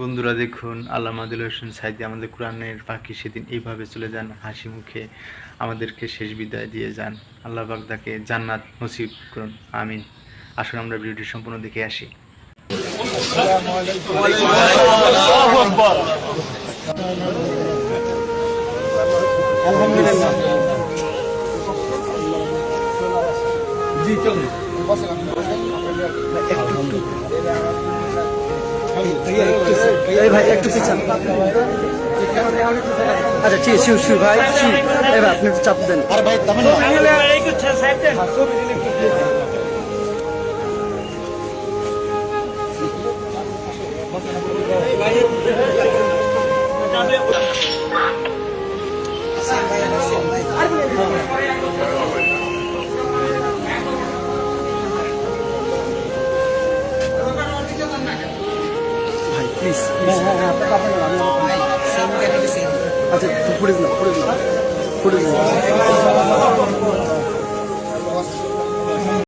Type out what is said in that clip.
বন্ধুরা দেখুন, আল্লাহ মাদুল হোসেন সাইদি আমাদের কোরআনের পাখি সেদিন এইভাবে চলে যান, হাসি মুখে আমাদেরকে শেষ বিদায় দিয়ে যান। আল্লাহ তাকে জান্নাত নসিব করুন, আমিন। আসুন আমরা ভিডিওটি সম্পূর্ণ দেখে আসি। আলহামদুলিল্লাহ। ভাই একটু পিছান। আচ্ছা ঠিক শিউ শিউ ভাই শিউ এবার আপনি একটু চাপ দেন। আর ভাই ভাই। প্লিজ হ্যাঁ হ্যাঁ হ্যাঁ আপনার আচ্ছা ফুটেজ না ফুটেজ না ফুটেজ না